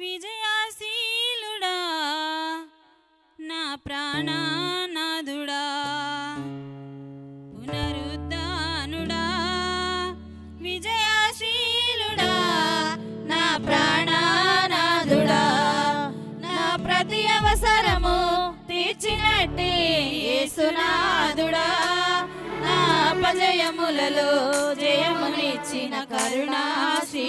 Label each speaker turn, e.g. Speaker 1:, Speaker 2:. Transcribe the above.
Speaker 1: విజయాశీలుడా నా ప్రాణానాదుడా పునరుద్ధానుడా. విజయాశీలుడా నా ప్రాణానాదుడా నా ప్రతి అవసరము తీర్చినట్టే యేసునాథుడా. నా అపజయములలో జయమునిచ్చిన కరుణాశీలుడా.